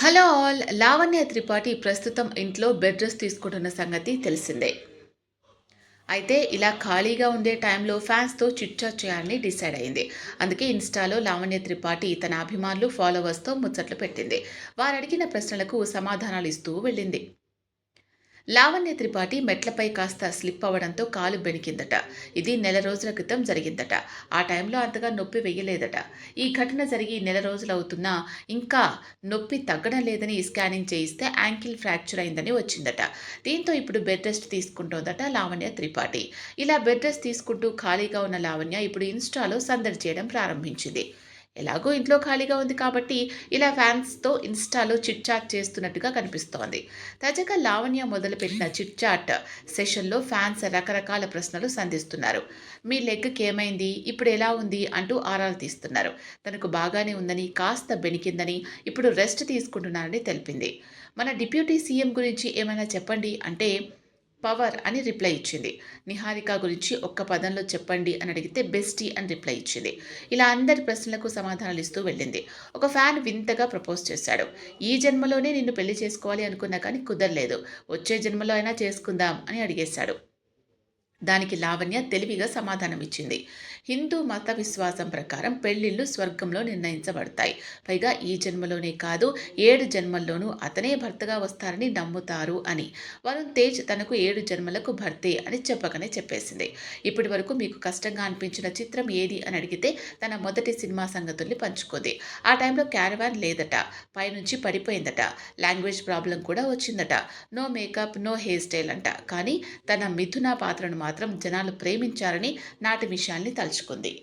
Hello all Lavanya Tripathi ప్రస్తుతం ఇంట్లో bed rest తీసుకుంటున్న సంగతి తెలిసిందే. అయితే ఇలా ఖాళీగా ఉండే టైంలో ఫ్యాన్స్తో చిట్చాట్ చేయాలని డిసైడ్ అయింది. అందుకే ఇన్స్టాలో లావణ్య త్రిపాఠి తన అభిమానులు ఫాలోవర్స్తో ముచ్చట్లు పెట్టింది. వారు అడిగిన ప్రశ్నలకు సమాధానాలు ఇస్తూ వెళ్ళింది. లావణ్య త్రిపాఠి మెట్లపై కాస్త స్లిప్ అవ్వడంతో కాలు బెణికిందట. ఇది నెల రోజుల క్రితం జరిగిందట. ఆ టైంలో అంతగా నొప్పి వెయ్యలేదట. ఈ ఘటన జరిగి నెల రోజులు అవుతున్నా ఇంకా నొప్పి తగ్గడం లేదని స్కానింగ్ చేయిస్తే యాంకిల్ ఫ్రాక్చర్ అయిందని వచ్చిందట. దీంతో ఇప్పుడు బెడ్ రెస్ట్ తీసుకుంటోందట లావణ్య త్రిపాఠి. ఇలా బెడ్ రెస్ట్ తీసుకుంటూ ఖాళీగా ఉన్న లావణ్య ఇప్పుడు ఇన్స్టాలో సందడి చేయడం ప్రారంభించింది. ఎలాగో ఇంట్లో ఖాళీగా ఉంది కాబట్టి ఇలా ఫ్యాన్స్తో ఇన్స్టాలో చిట్ చాట్ చేస్తున్నట్టుగా కనిపిస్తోంది. తాజాగా లావణ్య మొదలుపెట్టిన చిట్ చాట్ సెషన్లో ఫ్యాన్స్ రకరకాల ప్రశ్నలు సంధిస్తున్నారు. మీ లెగ్కి ఏమైంది? ఇప్పుడు ఎలా ఉంది? అంటూ ఆరాలు తీస్తున్నారు. తనకు బాగానే ఉందని కాస్త బెనికిందని ఇప్పుడు రెస్ట్ తీసుకుంటున్నారని తెలిపింది. మన డిప్యూటీ సీఎం గురించి ఏమైనా చెప్పండి అంటే పవర్ అని రిప్లై ఇచ్చింది. నిహారిక గురించి ఒక్క పదంలో చెప్పండి అని అడిగితే బెస్టీ అని రిప్లై ఇచ్చింది. ఇలా అందరి ప్రశ్నలకు సమాధానాలు ఇస్తూ వెళ్ళింది. ఒక ఫ్యాన్ వింతగా ప్రపోజ్ చేశాడు. ఈ జన్మలోనే నిన్ను పెళ్ళి చేసుకోవాలి అనుకున్నా కానీ కుదరలేదు. వచ్చే జన్మలో అయినా చేసుకుందాం అని అడిగేశాడు. దానికి లావణ్య తెలివిగా సమాధానం ఇచ్చింది హిందూ మత విశ్వాసం ప్రకారం పెళ్ళిళ్ళు స్వర్గంలో నిర్ణయించబడతాయి. పైగా ఈ జన్మలోనే కాదు ఏడు జన్మల్లోనూ అతనే భర్తగా వస్తారని నమ్ముతారు అని. వరుణ్ తేజ్ తనకు ఏడు జన్మలకు భర్తే అని చెప్పకనే చెప్పేసింది. ఇప్పటి వరకు మీకు కష్టంగా అనిపించిన చిత్రం ఏది అని అడిగితే తన మొదటి సినిమా సంగతుల్ని పంచుకుంది. ఆ టైంలో క్యారవాన్ లేదట. పైనుంచి పడిపోయిందట. లాంగ్వేజ్ ప్రాబ్లం కూడా వచ్చిందట. No makeup no hair style అంట. కానీ తన మిథున పాత్రను మాత్రం జనాలు ప్రేమించారని నాటి విషయాల్ని తలుచుకుంది.